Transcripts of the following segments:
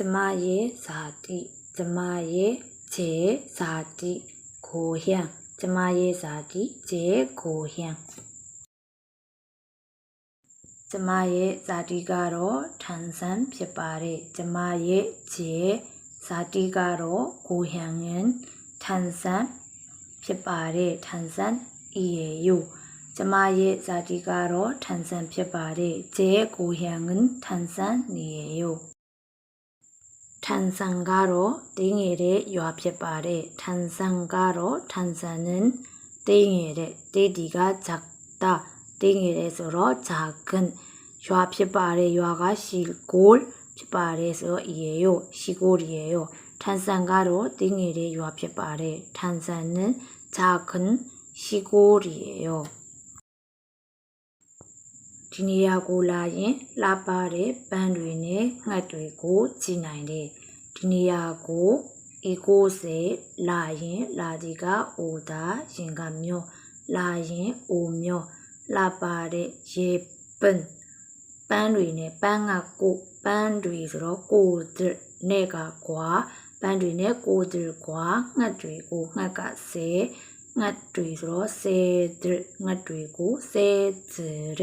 ကျမရဲ့ဇာတိကျမရဲ့ဂျေဇာတိကိုဟျံကျမရဲ့ဇာတိဂျေကိုဟျံကျမရဲ့ဇာတိကတော့ထန်ဆန်းဖြစ်ပါတယ်ကျမရဲ့ဂျေဇာတိကတော့ကိုဟျံငင်ထန်ဆန်းဖြစ်ပါတယ်ထန်ဆန်းဤရေယိုကျမရဲ့ဇာတိကတော့ထန်ဆန်းဖြစ်ပါတယ်ဂျေကိုဟျံငင်ထန်ဆန်းနေရေယို ထန်ဆန်ကတော့တင်းငယ်တဲ့ရွာဖြစ်ပါတယ်ထန်ဆန်ကတော့ထန်ဆန်နဲ့တင်းငယ်တဲ့တေဒီကဂျက်တာတင်းငယ်တဲ့ဆိုတော့ဂျာကန်ရွာဖြစ်ပါတယ်ရွာကရှီကိုလ်ဖြစ်ပါတယ်ဆိုတော့အေရောရှီကိုလ်ရေရောထန်ဆန်ကတော့တင်းငယ်တဲ့ရွာဖြစ်ပါတယ်ထန်ဆန်နဲ့ဂျာကန်ရှီကိုလ်ရေရော ဒီနေရာကိုလာရင်လှပတဲ့ပန်းတွေနဲ့ငှက်တွေကိုကြည့်နိုင်တယ်ဒီနေရာကိုအီကိုစေလာရင်လာဒီကအိုတာရင်ကမျိုးလာရင်အိုမျိုးလှပတဲ့ရေပန်းပန်းတွေနဲ့ပန်းကကိုပန်းတွေဆိုတော့ကိုဒနဲ့ကကွာပန်းတွေနဲ့ကိုဒကွာငှက်တွေကိုငှက်ကဆဲငှက်တွေဆိုတော့ဆဲဒငှက်တွေကိုဆဲဒရ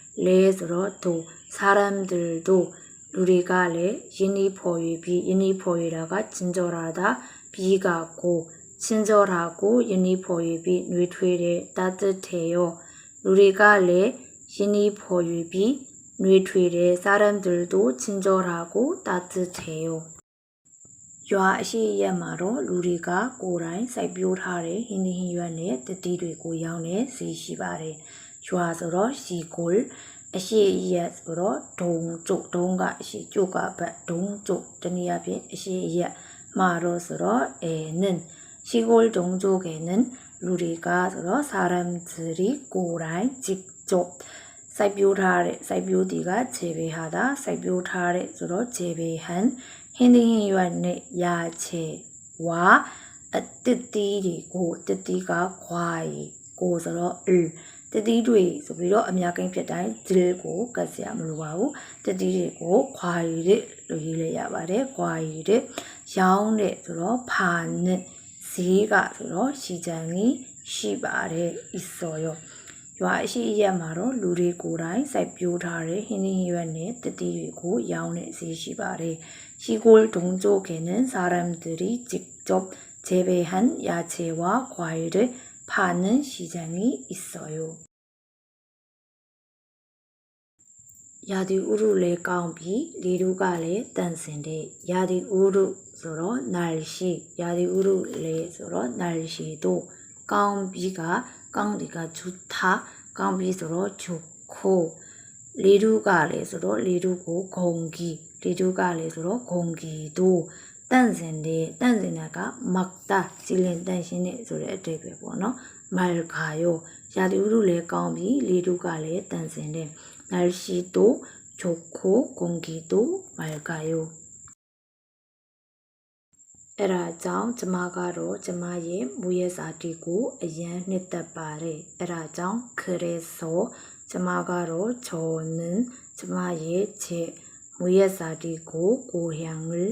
လဲဆိုတော့ဒိုစာရမ်ဒဒိုလူတွေကလည်းယင်းဒီဖော်ယူပြီးယင်းဒီဖော်ယူတာကချင်းကြောရာတာပြီးကကိုချင်းကြောရာကိုယင်းဒီဖော်ယူပြီးနှွေးထွေးတဲ့တတ်တဲ့ရောလူတွေကလည်းယင်းဒီဖော်ယူပြီးနှွေးထွေးတဲ့စာရမ်ဒတို့ချင်းကြောရာကိုတတ်တဲ့ရော ရွာအရှိရက်မှာတော့လူတွေကကိုယ်တိုင်စိုက်ပျိုးထားတဲ့ဟင်းသီးဟင်းရွက်နဲ့တတိတွေကိုရောင်းနေစီရှိပါတယ်။ ရွာဆိုတော့ရှီကိုလ်အရှိရက်ဆိုတော့ဒုံကျုပ်ဒုံကအရှိကျုပ်ကဘတ်ဒုံကျုပ်တနည်းအားဖြင့်အရှိရက်မှာတော့ဆိုတော့အဲနင်ရှီကိုလ်ဒုံကျုပ်ကနင်လူတွေကဆိုတော့စာရမ်ဇရီကိုယ်တိုင်ဂျစ်ကျုပ်စိုက်ပျိုးထားတဲ့စိုက်ပျိုးတီကခြေဘေဟာတာစိုက်ပျိုးထားတဲ့ဆိုတော့ခြေဘေဟန်ဟင်းသီးဟင်းရွက်နဲ့ရာချေဝါအတစ်တီးတွေကိုတစ်တီးကခွာရီကိုဆိုတော့အ တတိတွေဆိုပြီးတော့အများကိန်းဖြစ်တိုင်းဒီလေးကိုကတ်စရာမလိုပါဘူးတတိတွေကိုခွာရည်တဲ့လိုရေးလိုက်ရပါတယ်ခွာရည်တဲ့ရောင်းတဲ့ဆိုတော့ဖာနဲ့ဈေးကဆိုတော့ရှီချန်ကြီးရှိပါတယ်ဣစောရောရွာအရှိရက်မှာတော့လူတွေကိုယ်တိုင်စိုက်ပျိုးထားတဲ့ဟင်းသီးရွက်နဲ့တတိတွေကိုရောင်းတဲ့အစီရှိပါတယ်။ရှီဂိုလ်ဒုံဂျိုကေနန်စာရမ်တရီဂျစ်ဂျော့ဂျေဘေဟန်ယာချေဝါခွာရတဲ့ 파는 시장이 있어요. 야디 우루레 까비 리루가레 단센데 야디 우루 서로 날씨 야디 우루레 서로 날씨도 까비가 까비가 좋다 까비 서로 좋고 리루가레 서로 리루고 공기 리루가레 서로 공기도 တန့်စင်တဲ့တန့်စင်တာကမတ်တာစီလင်တန့်ရှင်းတဲ့ဆိုတဲ့အတိတ်ပဲပေါ့နော်မာရခါယောရာသီဥတုလည်းကောင်းပြီးလေတုကလည်းတန့်စင်တဲ့နာရှိတုချိုခိုဂုံဂီတုမာရခါယောအဲ့ဒါကြောင့်ကျမကတော့ကျမရဲ့မူရဲ့စာတီကိုအရန်နှစ်သက်ပါတယ်အဲ့ဒါကြောင့်ခရဲဆိုကျမကတော့ချောနင်းကျမရဲ့ချက်မူရဲ့စာတီကိုကိုရံငယ်